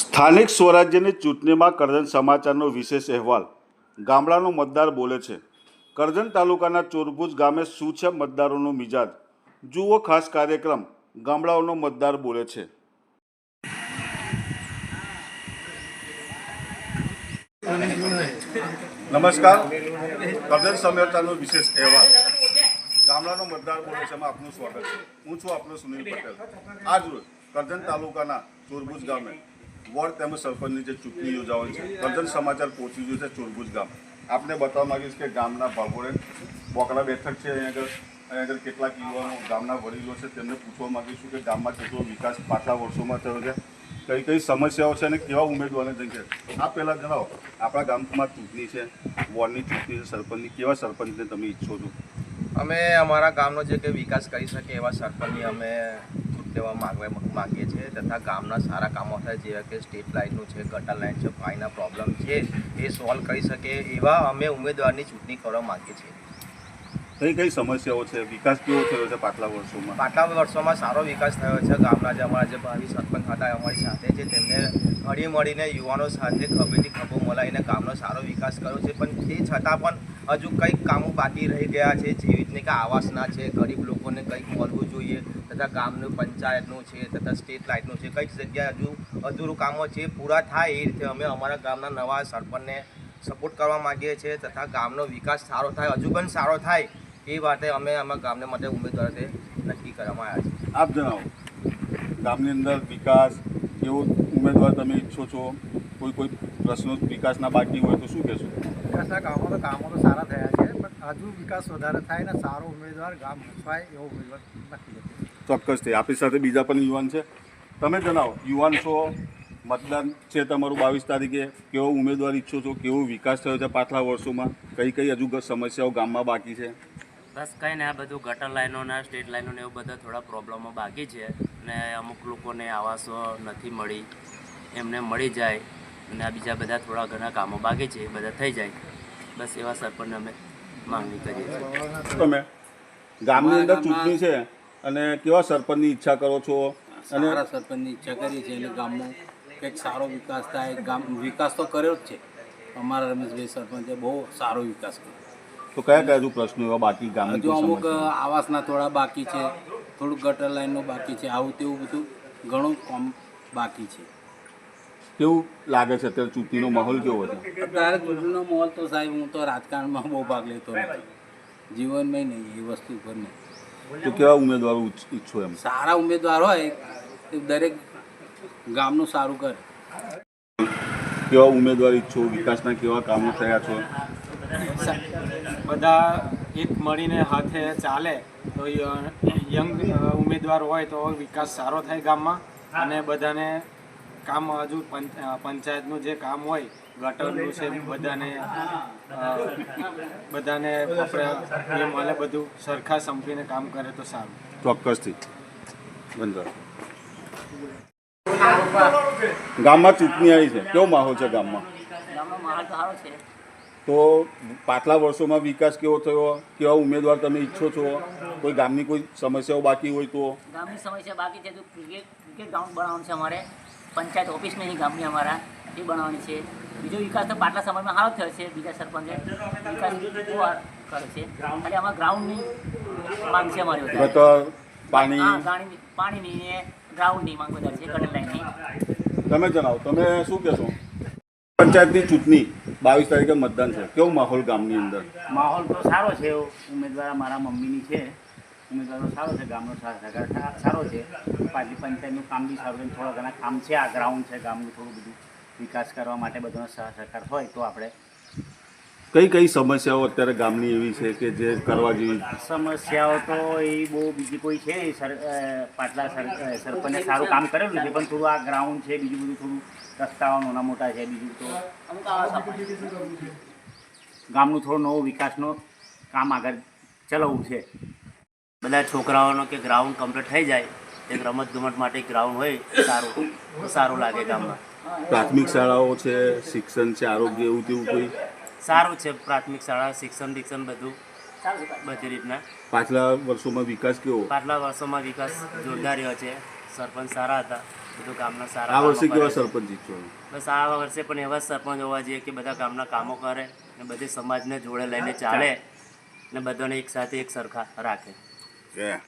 સ્થાનિક સ્વરાજ્યની ચૂંટણીમાં કરજણ સમાચારનો વિશેષ અહેવાલ. ગામડાનો મતદાર બોલે છે, કરજણ તાલુકાના ચોરભુજ ગામે શું છે મતદારોનો મિજાજ? જુઓ ખાસ કાર્યક્રમ. ગામડાઓનો મતદાર બોલે છે. નમસ્કાર. કરજણ સમાચારનો વિશેષ અહેવાલ. ગામડાનો મતદાર બોલે છે આપનું સ્વાગત છે. હું છું આપનો સુનિલ પટેલ. આજ રોજ કરજણ તાલુકાના ચોરભુજ ગામે વોર્ડ તેમજ સરપંચની જે ચૂંટણી યોજાવાની છે કરજણ સમાચાર પહોંચી ગયું છે ચોરભુજ ગામ. આપને બતાવવા માંગીશ કે ગામના ભાગોળે બોકડા બેઠક છે, અહીંયા આગળ અહીંયા આગળ કેટલાક યુવાનો ગામના વડીલો છે, તેમને પૂછવા માંગીશું કે ગામમાં કેટલો વિકાસ પાછલા વર્ષોમાં થયો છે, કઈ કઈ સમસ્યાઓ છે અને કેવા ઉમેદવારને જઈ આ પહેલાં જણાવો, આપણા ગામમાં ચૂંટણી છે વોર્ડની ચૂંટણી છે, સરપંચની, કેવા સરપંચને તમે ઈચ્છો છો? અમે અમારા ગામનો જે કંઈ વિકાસ કરી શકે એવા સરપંચની અમે લેવા માંગવા માંગીએ છીએ તથા ગામના સારા કામો થાય, જેવા કે સ્ટ્રીટ લાઇટનું છે, ગટર લાઇન છે, પાણીના પ્રોબ્લેમ છે, એ સોલ્વ કરી શકે એવા અમે ઉમેદવારની ચૂંટણી કરવા માંગીએ છીએ. કઈ કઈ સમસ્યાઓ છે? વિકાસ કેવો થયો છે પાછલા વર્ષોમાં? પાછલા વર્ષોમાં સારો વિકાસ થયો છે. ગામના જે અમારા જે ભાવિ સરપંચ હતા અમારી સાથે છે. તેમને હળી મળીને યુવાનો સાથે ખભેથી ખભો મળાવીને ગામનો સારો વિકાસ કર્યો છે. પણ તે છતાં પણ હજુ કંઈક કામો બાકી રહી ગયા છે. જેવી રીતની કે આવાસના છે, ગરીબ લોકોને કંઈક મળવું જોઈએ તથા ગામનું પંચાયતનું છે તથા સ્ટેટ લાઇટનું છે, કંઈક જગ્યાએ હજુ અધૂરું કામો છે. પૂરા થાય એ રીતે અમે અમારા ગામના નવા સરપંચને સપોર્ટ કરવા માગીએ છીએ તથા ગામનો વિકાસ સારો થાય, હજુ પણ સારો થાય એ વાતે અમે અમારા ગામને માટે ઉમેદવાર તે નક્કી કરવામાં આવ્યા છે. આપ જણાવો ગામની અંદર વિકાસ એવો ઉમેદવાર તમે ઈચ્છો છો કોઈ કોઈ પ્રશ્નો વિકાસના બાકી હોય તો શું કહેશો? વિકાસના કામો તો કામો તો સારા થયા છે પણ હજુ વિકાસ વધારે થાય ને સારો ઉમેદવાર ગામ હચવાય એવો ઉમેદવાર નક્કી ચોક્કસ છે. આપણી સાથે બીજા પણ યુવાન છે. તમે જણાવો યુવાન છો મતદાન છે તમારું બાવીસ તારીખે કેવો ઉમેદવાર ઈચ્છો છો કેવો વિકાસ થયો છે પાછલા વર્ષોમાં કઈ કઈ હજુ સમસ્યાઓ ગામમાં બાકી છે? બસ કંઈ ને આ બધું ગટર લાઈનોના સ્ટેટ લાઈનોને એવું બધા થોડા પ્રોબ્લેમો બાકી છે અને અમુક લોકોને આવાસો નથી મળી એમને મળી જાય અને આ બીજા બધા થોડા ઘણા કામો બાકી છે એ બધા થઈ જાય. બસ એવા સરપંચને અમે માંગણી કરીએ છીએ. તમે ગામની અંદર ચૂંટણી છે અને કેવા સરપંચની ઈચ્છા કરો છો? અને સારા સરપંચની ઈચ્છા કરી છે એટલે ગામનો કંઈક સારો વિકાસ થાય ગામ વિકાસ તો કર્યો જ છે. અમારા રમેશભાઈ સરપંચે બહુ સારો વિકાસ કર્યો. તો કયા કયા હજુ પ્રશ્નો એવા બાકી ગામ હજુ અમુક આવાસના થોડા બાકી છે થોડુંક ગટર લાઇનનું બાકી છે આવું તેવું બધું ઘણું કામ બાકી છે. કેવું લાગે છે અત્યારે ચૂંટણીનો માહોલ કેવો છે અત્યારે ચૂંટણીનો માહોલ તો સાહેબ હું તો રાજકારણમાં બહુ ભાગ લેતો નથી જીવનમાં નહીં એ વસ્તુ પર નહીં. તો કેવા ઉમેદવારો ઈચ્છો એમ? સારા ઉમેદવાર હોય એ દરેક ગામનું સારું કરે. કેવા ઉમેદવાર ઈચ્છો? વિકાસના કેવા કામો થયા છો? બધા એક મળીને હાથે ચાલે તો યંગ ઉમેદવાર હોય તો વિકાસ સારો થાય ગામમાં અને બધાને કામ હજુ પંચ- પંચાયતનું જે કામ હોય ગટરનું છે બધાને બધાને આપણે એ મળે બધું સરખા સંપીને કામ કરે તો સારું. ચોક્કસથી. બંધ કરો. ગામમાં ચૂંટણી આવી છે. કેવો માહોલ છે ગામમાં? ગામમાં માહોલ સારો છે. તો પાછલા વર્ષોમાં વિકાસ કેવો થયો? કેવા ઉમેદવાર તમે ઈચ્છો છો? કોઈ ગામની કોઈ સમસ્યાઓ બાકી હોય તો? ગામની સમસ્યા બાકી છે તો ક્રિકેટ ક્રિકેટ ગ્રાઉન્ડ બનાવવાનું છે અમારે. પંચાયત ઓફિસ નહીં ગામની અમારા એ બનાવવાની છે. બીજો વિકાસ તો પાછલા સમયમાં સારો થયો છે બીજા સરપંચે વિકાસ કરે છે. ખાલી આમાં ગ્રાઉન્ડની માંગ છે અમારી ગટર પાણી? પાણીની ને ગ્રાઉન્ડની માંગ વધારે છે ગટર લાઈનની. તમે જણાવો તમે શું કહેશો? પંચાયતની ચૂંટણી બાવીસ તારીખે મતદાન છે. કેવો માહોલ ગામની અંદર? માહોલ તો સારો છે. ઉમેદવાર મારા મમ્મીની છે. ઉમેદવારો સારો છે, ગામનો સારો છે. પાછી પંચાયતનું કામ બી સારું છે. થોડા ઘણા કામ છે. આ ગ્રાઉન્ડ છે, ગામનું થોડું બધું વિકાસ કરવા માટે બધાનો સહ સહકાર હોય તો આપણે કઈ કઈ સમસ્યાઓ અત્યારે ગામની એવી છે કે જે કરવા જેવી? સમસ્યાઓ તો એ બહુ બીજી કોઈ છે નહીં. સર પાટલા સર સરપંચે સારું કામ કરેલું છે પણ થોડું આ ગ્રાઉન્ડ છે બીજું બધું થોડું રસ્તાઓ નાના મોટા છે બીજું તો ગામનું થોડો નવો વિકાસનો કામ આગળ ચલાવવું છે. બધા છોકરાઓનો કે ગ્રાઉન્ડ કમ્પ્લીટ થઈ જાય એક રમત ગમત માટે ગ્રાઉન્ડ હોય સારું સારું લાગે ગામમાં. પ્રાથમિક શાળાઓ છે શિક્ષણ છે આરોગ્ય એવું તેવું કોઈ? સારું છે પ્રાથમિક શાળા શિક્ષણ શિક્ષણ બધું. બધી રીતના. પાછલા વર્ષોમાં વિકાસ કેવો? પાછલા વર્ષોમાં વિકાસ જોરદાર રહ્યો છે. સરપંચ સારા હતા. બધું ગામના સારા આ વર્ષે કેવા સરપંચ જીતશો બસ આ વર્ષે પણ એવા સરપંચ હોવા જોઈએ કે બધા ગામના કામો કરે ને બધી સમાજને જોડે લઈને ચાલે ને બધાને એક સાથે એક સરખા રાખે. કે